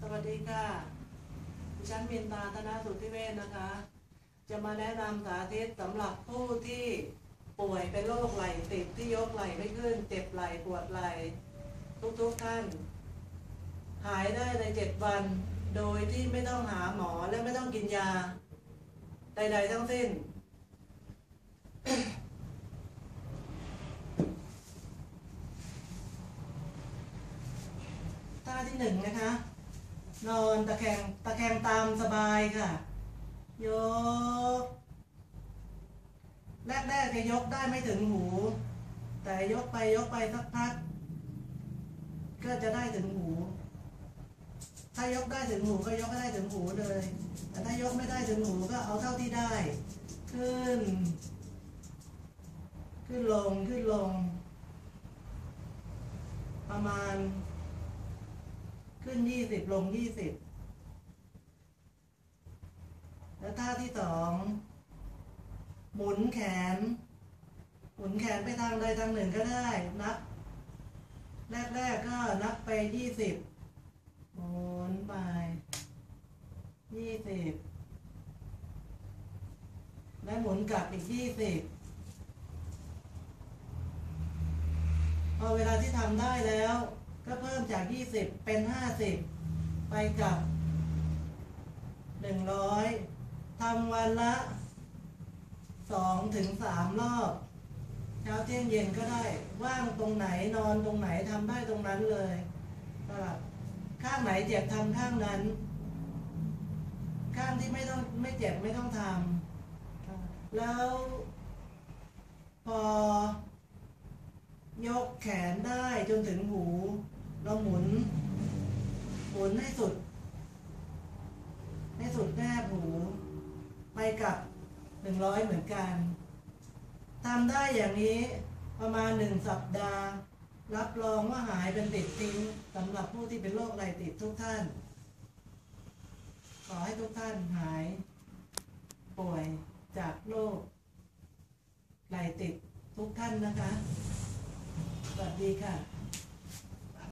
สวัสดีค่ะ ดิฉันมินตาธนาสุทธิเวชนะคะ จะมาแนะนำสาธิตสำหรับผู้ที่ป่วยเป็นโรคไหล่ติดที่ยกไหล่ไม่ขึ้น เจ็บไหล่ปวดไหล่ทุกๆท่าน หายได้ในเจ็ดวัน โดยที่ไม่ต้องหาหมอและไม่ต้องกินยา ใด ๆ ทั้งสิ้น ท่าที่หนึ่งนะคะ นอนตะแคงตะแคงตามสบายค่ะ ยก แรกๆจะยกได้ไม่ถึงหู แต่ยกไปยกไปสักพัก ก็จะได้ถึงหู ถ้ายกได้ถึงหูก็ยกให้ได้ถึงหูเลย แต่ถ้ายกไม่ได้ถึงหูก็เอาเท่าที่ได้ ขึ้น ขึ้นลงขึ้นลงประมาณ ขึ้นยี่สิบลงยี่สิบแล้วท่าที่สองหมุนแขน หมุนแขนไปทางใดทางหนึ่งก็ได้ นับ แรกๆก็นับไปยี่สิบหมุนไปยี่สิบและหมุนกลับอีกยี่สิบพอเวลาที่ทำได้แล้ว จาก20เป็น50ไปกับ100ทำวันละ2ถึง3รอบ เช้าเที่ยงเย็นก็ได้ ว่างตรงไหนนอนตรงไหนทำได้ตรงนั้นเลยสลับข้างไหนเจ็บทำข้างนั้น ข้างที่ไม่ต้องไม่เจ็บไม่ต้องทำแล้ว พอยกแขนได้จนถึงหู เราหมุน หมุนให้สุด ให้สุดแนบหูไปกับหนึ่งร้อยเหมือนกันทำได้อย่างนี้ประมาณหนึ่งสัปดาห์ รับรองว่าหายเป็นติดทิ้งสำหรับผู้ที่เป็นโรคไหลติดทุกท่าน ขอให้ทุกท่านหาย ป่วยจากโรคไหลติดทุกท่านนะคะ สวัสดีค่ะ